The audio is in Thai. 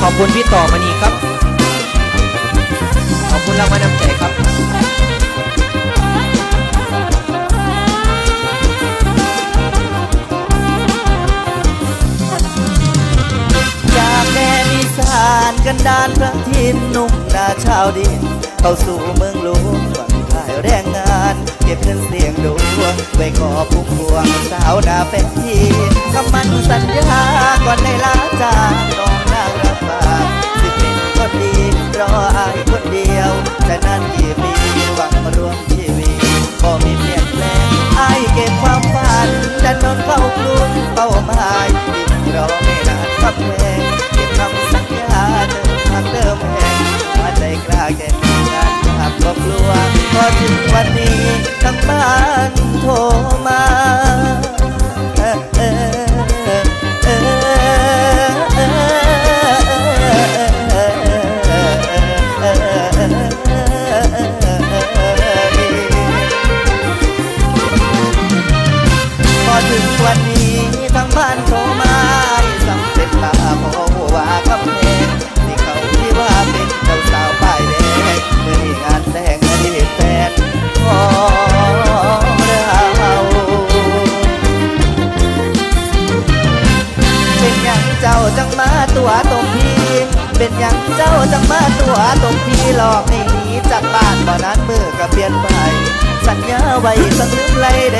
ขอบคุณพี่ต่อมานีครับ ขอบคุณรางวัลน้ำใจครับจากแดนอีสานกันดานพระทินนุ่มนาชาวดิน เข้าสู่เมืองหลวงฝันขายแรงงาน เก็บเงินเสียงดวงไว้ขอพุ่มพวงสาวนาเป็นทีคำมันสัญญาก่อนในลา เป็นอยังเจ้าจังมาตัวตรงพี่หลอกให้หนีจากบ้านบ่นั้นมือก็เปลี่ยนไป สัญญาไว้สักลืมไรได้